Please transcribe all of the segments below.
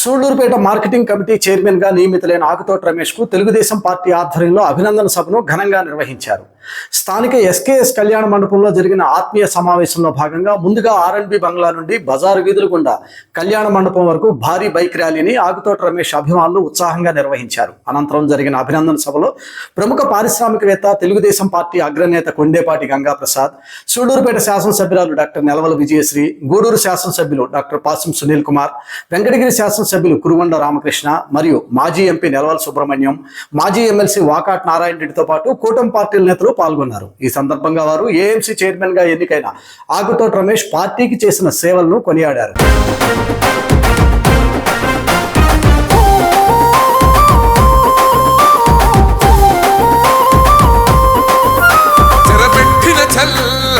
Sullurpeta marketing committee చైర్మన్గా నియమితులైన Akuthota రమేష్కు Telugu Desam party ఆధ్వర్యంలో అభినందన సభను ఘనంగా నిర్వహించారు. స్థానిక ఎస్కేఎస్ కళ్యాణ మండపంలో జరిగిన ఆత్మీయ సమావేశంలో భాగంగా ముందుగా ఆర్ఎన్బి బంగ్లా నుండి బజారు వీధుల గుండా కళ్యాణ మండపం వరకు భారీ బైక్ ర్యాలీని ఆకుతోట రమేష్ అభిమానులు ఉత్సాహంగా నిర్వహించారు. అనంతరం జరిగిన అభినందన సభలో ప్రముఖ పారిశ్రామికవేత్త తెలుగుదేశం పార్టీ అగ్రనేత కొండేపాటి గంగాప్రసాద్ సూళ్ళూరుపేట శాసనసభ్యురాలు డాక్టర్ నెలవల విజయశ్రీ గూడూరు శాసనసభ్యులు డాక్టర్ పాసం సునీల్ కుమార్ వెంకటగిరి సభ్యులు కురుగొండ రామకృష్ణ మరియు మాజీ ఎంపీ నెలవల సుబ్రహ్మణ్యం మాజీ ఎమ్మెల్సీ వాకాట్ నారాయణ రెడ్డితో పాటు కూటమి పార్టీల నేతలు పాల్గొన్నారు. ఈ సందర్భంగా వారు ఏఎంసీ చైర్మన్గా ఎన్నికైన ఆగుతోట రమేష్ పార్టీకి చేసిన సేవలను కొనియాడారు.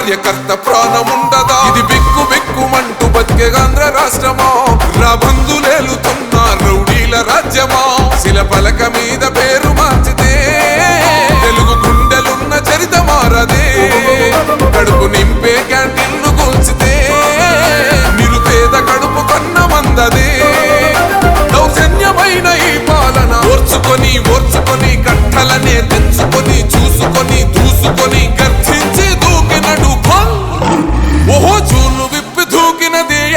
కార్యకర్త ప్రాణముండదా? ఇది బిక్కు బిక్కుమంటూ బతికే ఆంధ్ర రాష్ట్రమా? బంధు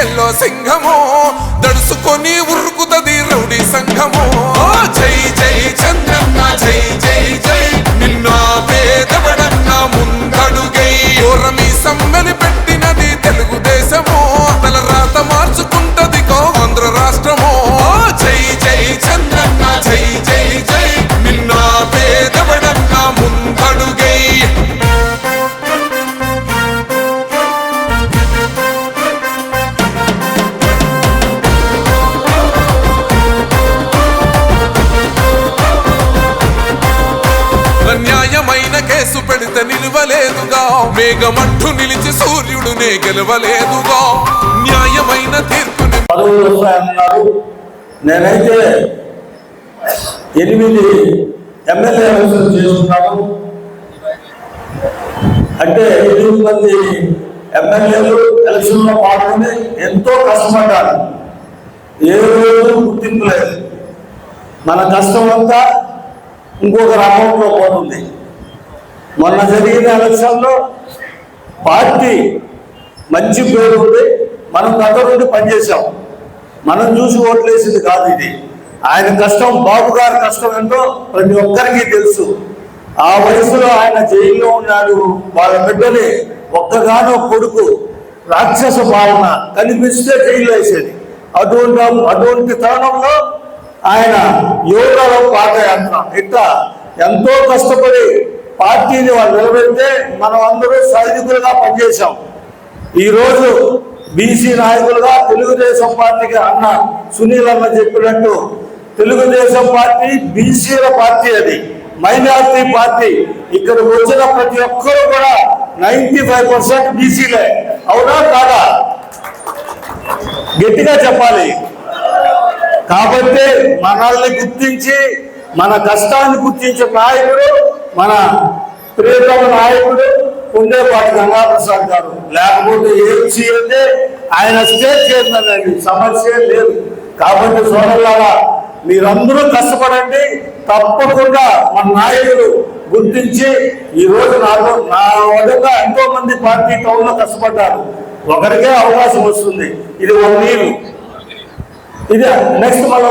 దూకినది సింహము దడుసుకొని ఉరుకుతది రౌడీ సంఘము. జై జై చంద్రన్న జై జై జై. గెలవలేదుగా. న్యాయమైన తీర్పుని పదవులు వస్తాయన్నారు నేనైతే ఎనిమిది ఎమ్మెల్యే ఎలక్షన్ చేస్తున్నాను. అంటే ఎనిమిది మంది ఎమ్మెల్యేలు ఎలక్షన్లో పాల్గొని ఎంతో కష్టపడ్డారు. ఏ రోజు గుర్తింపు లేదు. మన కష్టం అంతా ఇంకొక అకౌంట్లో పోతుంది. మొన్న జరిగిన ఎలక్షన్లో పార్టీ మంచి పేరు ఉంది మనం దగ్గర నుండి పనిచేసాం మనం చూసి ఓట్లేసింది కాదు ఇది. ఆయన కష్టం బాబు గారి కష్టం ఏంటో ప్రతి ఒక్కరికి తెలుసు. ఆ వయసులో ఆయన జైల్లో ఉన్నాడు. వాళ్ళ బిడ్డని ఒక్కగానో కొడుకు రాక్షస పాలన కనిపిస్తే జైలు వేసేది. అటువంటి అటువంటి తరుణంలో ఆయన యోగాలో పాదయాత్ర ఇట్లా ఎంతో కష్టపడి పార్టీని వాళ్ళు నిలబెడితే మనం అందరూ సైనికులుగా పనిచేశాం. ఈరోజు బీసీ నాయకులుగా తెలుగుదేశం పార్టీకి అన్న సునీల్ అన్న చెప్పినట్టు తెలుగుదేశం పార్టీ బీసీల పార్టీ అది. Minority party. ఇక్కడికి వచ్చిన ప్రతి ఒక్కరు కూడా నైన్టీ ఫైవ్ పర్సెంట్ బీసీలే. అవునా కాదా? గట్టిగా చెప్పాలి. కాబట్టి మనల్ని గుర్తించి మన కష్టాన్ని గుర్తించే నాయకుడు మన ప్రియతమ నాయకుడు ఉండేపాటి గంగాప్రసాద్ గారు. లేకపోతే ఏం చేయాలంటే ఆయన స్టేట్ చైర్మన్ సమస్య లేదు. కాబట్టి సోదరులారా మీరందరూ కష్టపడండి. తప్పకుండా మన నాయకులు గుర్తించి ఈ రోజు నాకు నా విధంగా ఎంతో మంది పార్టీ టౌన్లో కష్టపడ్డారు. ఒకరికే అవకాశం వస్తుంది. ఇది ఒక నీరు ఇది నెక్స్ట్ మళ్ళీ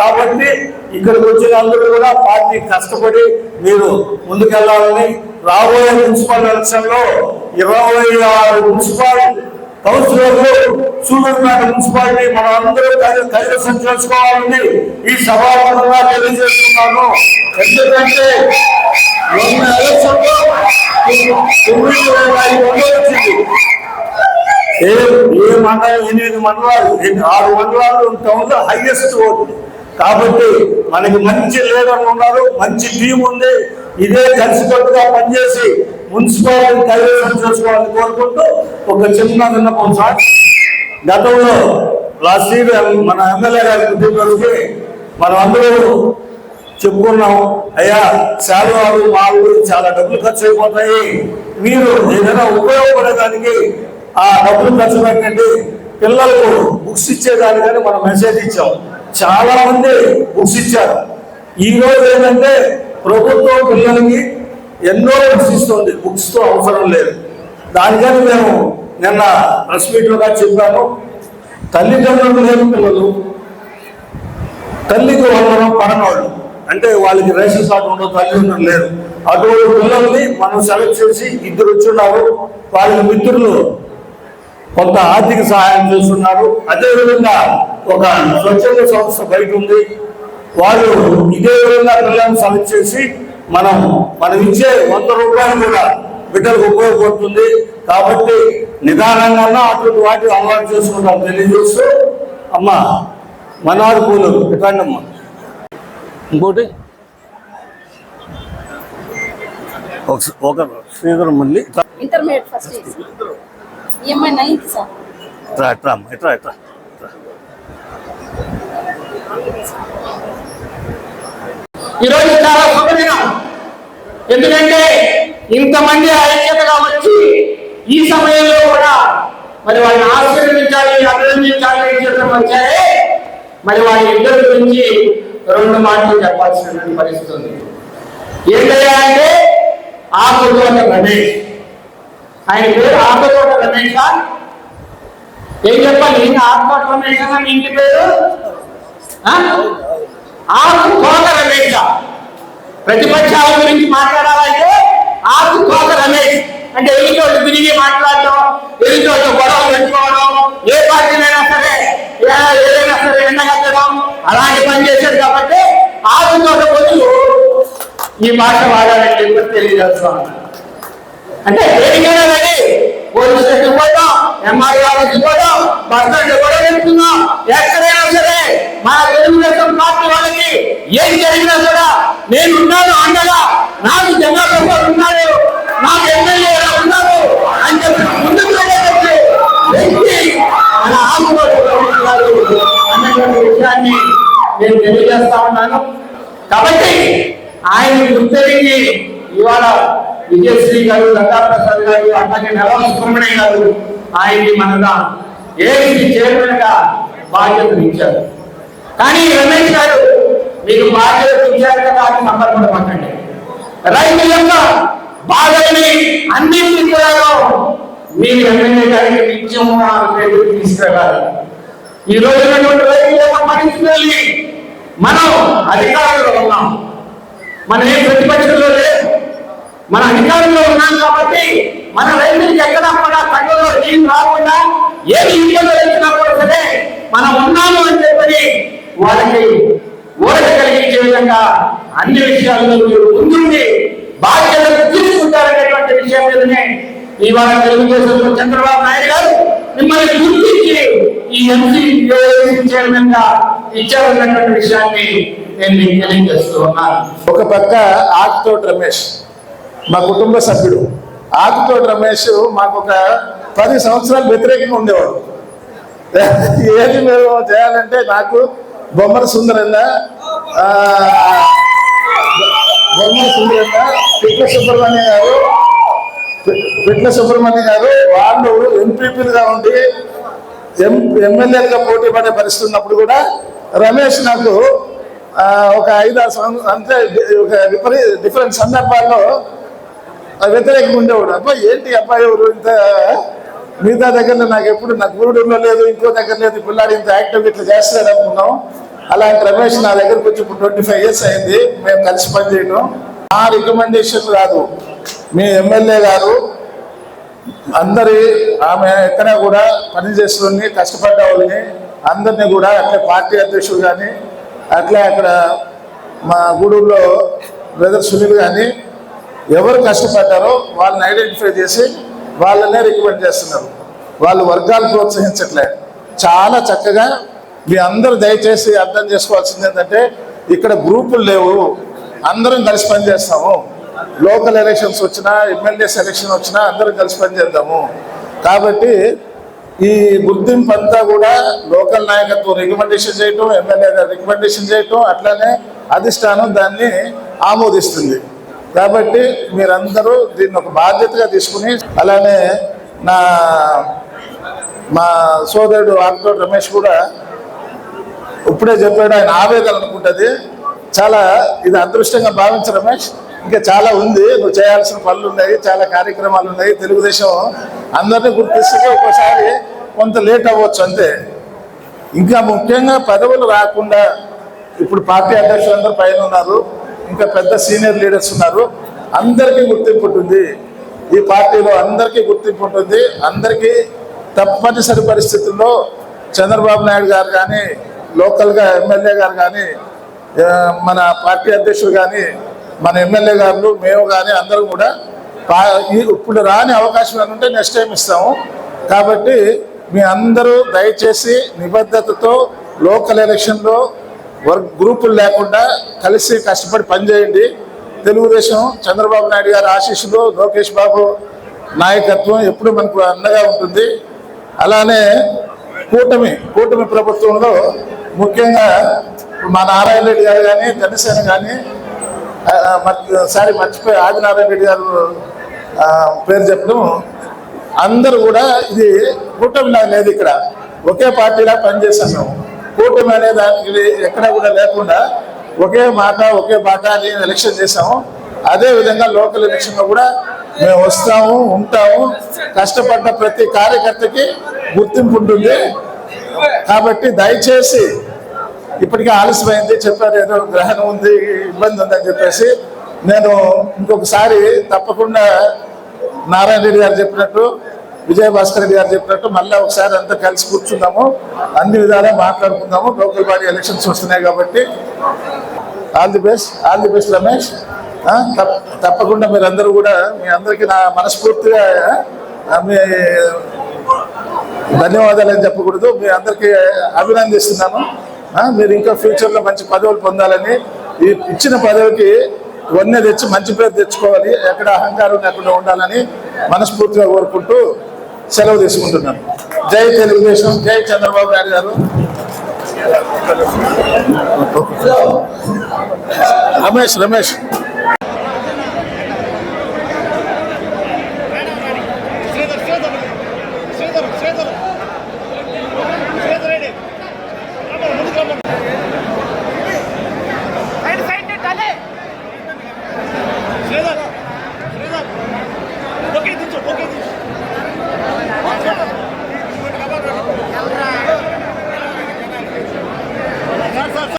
కాబట్టి ఇక్కడికి వచ్చిన అందరూ కూడా పార్టీ కష్టపడి మీరు ముందుకెళ్ళాలని రాబోయే మున్సిపల్ ఎలక్షన్లో ఇరవై ఆరు మున్సిపల్ కౌన్సిలర్లు సూళ్ళూరుపేట మున్సిపాలిటీ మనం అందరూ కైవసం చేసుకోవాలని ఈ సభాపరంగా తెలియజేస్తున్నాను. ఎందుకంటే మొన్న ఎలక్షన్లో తొమ్మిది వేల ఐదు వందలు వచ్చింది. ఏ ఏ మండలం ఎనిమిది మండలాలు ఆరు మండలాలు టౌన్లో హైయెస్ట్ ఓటు. కాబట్టి మనకి మంచి లీడర్లు ఉన్నారు మంచి టీం ఉంది. ఇదే కలిసికట్టుగా పనిచేసి మున్సిపాలిటీ కైవసం చేసుకోవాలని కోరుకుంటూ ఒక చిన్న విన్నపం సార్. గతంలో లాస్ట్ ఇయర్ మన ఎమ్మెల్యే గారి కుటుంబానికి మనం అందరూ చెప్పుకున్నాం అయ్యా శాలువాలు మాలు చాలా డబ్బులు ఖర్చు అయిపోతాయి. మీరు ఏదైనా ఉపయోగపడేదానికి ఆ డబ్బులు ఖర్చు పెట్టండి. పిల్లలకు బుక్స్ ఇచ్చేదానికని మనం మెసేజ్ ఇచ్చాం. చాలా మంది బుక్స్ ఇచ్చారు ఈ రోజు ఏంటంటే ప్రభుత్వం పిల్లలకి ఎన్నో బుక్స్ ఇస్తుంది. బుక్స్తో అవసరం లేదు. దానికని మేము నిన్న ప్రెస్ మీట్లోగా చెప్పాను తల్లిదండ్రులు లేని పిల్లలు తల్లికి వందనం పడనవాళ్ళు అంటే వాళ్ళకి రేషన్ కార్డు ఉండదు తల్లిదండ్రులు లేరు. అటువంటి పిల్లల్ని మనం సెలెక్ట్ చేసి ఇద్దరు వచ్చున్నారు వాళ్ళ మిత్రులు కొంత ఆర్థిక సహాయం చేస్తున్నారు. అదేవిధంగా ఒక స్వచ్ఛంద సంస్థ బయట ఉంది వాళ్ళు ఇదే విధంగా పిల్లల్ని సెలెక్ట్ చేసి మనం మనం ఇచ్చే వంద రూపాయలు కూడా బిడ్డలకు ఉపయోగపడుతుంది. కాబట్టి నిదానంగా అటువంటి వాటిని అలవాటు చేసుకుంటాం తెలియజేస్తూ అమ్మా మనారు పూలు పెట్టండి అమ్మా. ఇంకోటి? ఒక- శ్రీధర్ మళ్ళీ intermediate first EMI ninth sir అమ్మా. ఈరోజు చాలా శుభదినం ఎందుకంటే ఇంతమంది ఐక్యతగా వచ్చి ఈ సమయంలో కూడా మరి వారిని ఆశీర్వదించాలి అభినందించాలి అని చెప్పడం వచ్చారే మరి వారి ఇద్దరి గురించి రెండు మాటలు చెప్పాల్సినటువంటి పరిస్థితి ఉంది. ఏంటయ్యా అంటే ఆకుతోట రమేష్. ఆయన పేరు ఆత్మతోట రమేష ఏం చెప్పాలి? ఆత్మతోట రమేష్ అని ఇంటి పేరు? ఆ? రమేష ప్రతిపక్షాల గురించి మాట్లాడాలంటే ఆకు రమేష్. అంటే ఎదుటోళ్ళు తిరిగి మాట్లాడటం ఎదుటోళ్ళు గొడవలు పెట్టుకోవడం ఏ పార్టీనైనా సరే ఏదైనా సరే ఎండగట్టడం అలాంటి పని చేశారు కాబట్టి ఆకు తోట ఈ భాష వాడాలంటే చెప్పి అంటే దేనికైనా రెడీ పోలీస్ స్టేషన్ పోతాం ఎంఆర్ఓ ఆఫీస్ పోతాం బస్ స్టాండ్ కూడా వెళ్తున్నాం ఎక్కడైనా సరే మన తెలుగుదేశం పార్టీ వాళ్ళకి ఏం జరిగినా కూడా నేను ఉన్నాను అండగా. నాకు జనాభా ఉన్నాడు నాకు ఎమ్మెల్యే ఉన్నారు అని చెప్పి ముందుకు వెళ్ళేటప్పుడు వ్యక్తి మన ఆకుపట్టు అన్నటువంటి విషయాన్ని నేను తెలియజేస్తా ఉన్నాను. కాబట్టి ఆయన గుర్తెరిగి ఇవాళ విజయశ్రీ గారు లతాప్రసాద్ గారు అట్లాగే నెలవ సుబ్రహ్మణ్యం గారు ఆయన్ని మనగా ఏసీ చైర్మన్గా బాధ్యతలు ఇచ్చారు. కానీ రమేష్ గారు మీకు బాధ్యతలు ఇచ్చారు కదా అని సంబరపడమాకండి రైతు యొక్క బాధల్ని అన్నింటి కూడా మీరు ఎమ్మెల్యే గారికి నిత్యం తీసుకెళ్ళాలి ఈ రోజు ఉన్నటువంటి రైతు యొక్క పరిస్థితుల్ని మనం అధికారంలో ఉన్నాం. మనం ఏ ప్రతిపక్షంలో మన అధికారంలో ఉన్నాం కాబట్టి మన రైతులకి ఎక్కడ కూడా కళ్ళలో నీళ్ళు రాకుండా ఏమి ఇబ్బందులు వచ్చినా కూడా సరే మనం ఉన్నాము అని చెప్పని వాళ్ళకి ఊరట కలిగించే విధంగా అన్ని విషయాల్లో మీరు ముందుండి బాధ్యతలు తీసుకుంటారనేటువంటి విషయం మీదనే ఇవాళ తెలుగుదేశం చంద్రబాబు నాయుడు గారు మిమ్మల్ని గుర్తించి ఈ ఎంసీ చైర్మన్గా ఇచ్చారన్నటువంటి విషయాన్ని నేను మీకు తెలియజేస్తూ ఉన్నాను. ఒక పక్క ఆకుతోటి రమేష్ మా కుటుంబ సభ్యుడు. ఆకుతోటి రమేష్ మాకు ఒక పది సంవత్సరాలు వ్యతిరేకంగా ఉండేవాడు. ఏది మేము చేయాలంటే నాకు బొమ్మల సుందరన్న బొమ్మల సుందరన్న పిట్ల సుబ్రహ్మణ్య గారు పిట్ల సుబ్రహ్మణ్య గారు వాళ్ళు ఎంపీపీలుగా ఉండి ఎం ఎమ్మెల్యేలుగా పోటీ పడే పరిస్థితి ఉన్నప్పుడు కూడా రమేష్ నాకు ఒక ఐదు ఆరు సంవత్సరం అంటే ఒక విపరీ డిఫరెంట్ సందర్భాల్లో వ్యతిరేకంగా ఉండేవాడు అబ్బాయి ఏంటి అబ్బాయి ఎవరు ఇంత మిగతా దగ్గరలో నాకు ఎప్పుడు నాకు గురుడులో లేదు ఇంకో దగ్గర లేదు పిల్లాడు ఇంత యాక్టివ్ ఇట్లా చేస్తాడు అనుకున్నాం. అలాంటి రమేష్ నా దగ్గరకు వచ్చి ఇప్పుడు ట్వంటీ ఫైవ్ ఇయర్స్ అయింది మేము కలిసి పనిచేయడం ఆ రికమెండేషన్ కాదు మీ ఎమ్మెల్యే గారు అందరి ఆమె ఎక్కడ కూడా పనిచేస్తుని కష్టపడ్డ వాళ్ళని అందరినీ కూడా అట్లే పార్టీ అధ్యక్షుడు కానీ అట్లే అక్కడ మా గూడూరులో బ్రదర్ సునీల్ కానీ ఎవరు కష్టపడ్డారో వాళ్ళని ఐడెంటిఫై చేసి వాళ్ళనే రికమెండ్ చేస్తున్నారు. వాళ్ళు వర్గాలు ప్రోత్సహించట్లే. చాలా చక్కగా మీ అందరూ దయచేసి అర్థం చేసుకోవాల్సింది ఏంటంటే ఇక్కడ గ్రూపులు లేవు. అందరం కలిసి పనిచేస్తాము. లోకల్ ఎలక్షన్స్ వచ్చినా ఎమ్మెల్యేస్ ఎలక్షన్ వచ్చినా అందరం కలిసి పనిచేద్దాము. కాబట్టి ఈ గుర్తింపు అంతా కూడా లోకల్ నాయకత్వం రికమెండేషన్ చేయటం ఎమ్మెల్యే రికమెండేషన్ చేయటం అట్లానే అధిష్టానం దాన్ని ఆమోదిస్తుంది. కాబట్టి మీరందరూ దీన్ని ఒక బాధ్యతగా తీసుకుని అలానే నా మా సోదరుడు ఆకుతోటి రమేష్ కూడా ఇప్పుడే చెప్పాడు ఆయన ఆవేదన అనుకుంటుంది. చాలా ఇది అదృష్టంగా భావించు రమేష్. ఇంకా చాలా ఉంది. నువ్వు చేయాల్సిన పనులు ఉన్నాయి చాలా కార్యక్రమాలు ఉన్నాయి. తెలుగుదేశం అందరినీ గుర్తిస్తే ఒక్కోసారి కొంత లేట్ అవ్వచ్చు అంతే. ఇంకా ముఖ్యంగా పదవులు రాకుండా ఇప్పుడు పార్టీ అధ్యక్షులు అందరూ పైన ఉన్నారు. ఇంకా పెద్ద సీనియర్ లీడర్స్ ఉన్నారు. అందరికీ గుర్తింపు ఉంటుంది. ఈ పార్టీలో అందరికీ గుర్తింపు ఉంటుంది. అందరికీ తప్పనిసరి పరిస్థితుల్లో చంద్రబాబు నాయుడు గారు కానీ లోకల్గా ఎమ్మెల్యే గారు కానీ మన పార్టీ అధ్యక్షులు కానీ మన ఎమ్మెల్యే గారు మేము కానీ అందరం కూడా పా- ఈ- ఇప్పుడు రాని అవకాశం ఏమైనా ఉంటే నెక్స్ట్ టైం ఇస్తాము. కాబట్టి మీ అందరూ దయచేసి నిబద్ధతతో లోకల్ ఎలక్షన్లో వర్క్ గ్రూపులు లేకుండా కలిసి కష్టపడి పనిచేయండి. తెలుగుదేశం చంద్రబాబు నాయుడు గారి ఆశీస్సులు లోకేష్ బాబు నాయకత్వం ఎప్పుడు మనకు అండగా ఉంటుంది. అలానే కూటమి కూటమి ప్రభుత్వంలో ముఖ్యంగా మా నారాయణ రెడ్డి గారు కానీ జనసేన కానీ సారీ మర్చిపోయి ఆదినారాయణ రెడ్డి గారు పేరు చెప్పడం. అందరూ కూడా ఇది కూటమిలా లేదు ఇక్కడ. ఒకే పార్టీలా పనిచేసాం మేము. కూటమి అనే దానికి ఎక్కడ కూడా లేకుండా ఒకే మాట ఒకే బాట అని ఎలక్షన్ చేసాము అదే విధంగా లోకల్ ఎలక్షన్లో కూడా మేము వస్తాము ఉంటాము. కష్టపడ్డ ప్రతి కార్యకర్తకి గుర్తింపు ఉంటుంది. కాబట్టి దయచేసి ఇప్పటికే ఆలస్యమైంది చెప్పారు ఏదో గ్రహణం ఉంది ఇబ్బంది ఉందని చెప్పేసి నేను ఇంకొకసారి తప్పకుండా నారాయణ రెడ్డి గారు చెప్పినట్టు విజయభాస్కర్ గారు చెప్పినట్టు మళ్ళీ ఒకసారి అంతా కలిసి కూర్చుందాము. అన్ని విధాలా మాట్లాడుకుందాము. లోకల్ బాడీ ఎలక్షన్స్ వస్తున్నాయి కాబట్టి. All the best all the best Ramesh. తప్ప- తప్పకుండా మీరందరూ కూడా మీ అందరికీ నా మనస్ఫూర్తిగా మీ ధన్యవాదాలు అని చెప్పకూడదు. మీ అందరికీ అభినందిస్తున్నాను. మీరు ఇంకా ఫ్యూచర్లో మంచి పదవులు పొందాలని. ఈ ఇచ్చిన పదవికి ఇవన్నీ తెచ్చి మంచి పేరు తెచ్చుకోవాలి. ఎక్కడ అహంకారం లేకుండా ఉండాలని మనస్ఫూర్తిగా కోరుకుంటూ సెలవు తీసుకుంటున్నాను. జై తెలుగుదేశం జై చంద్రబాబు నాయుడు గారు. రమేష్ రమేష్.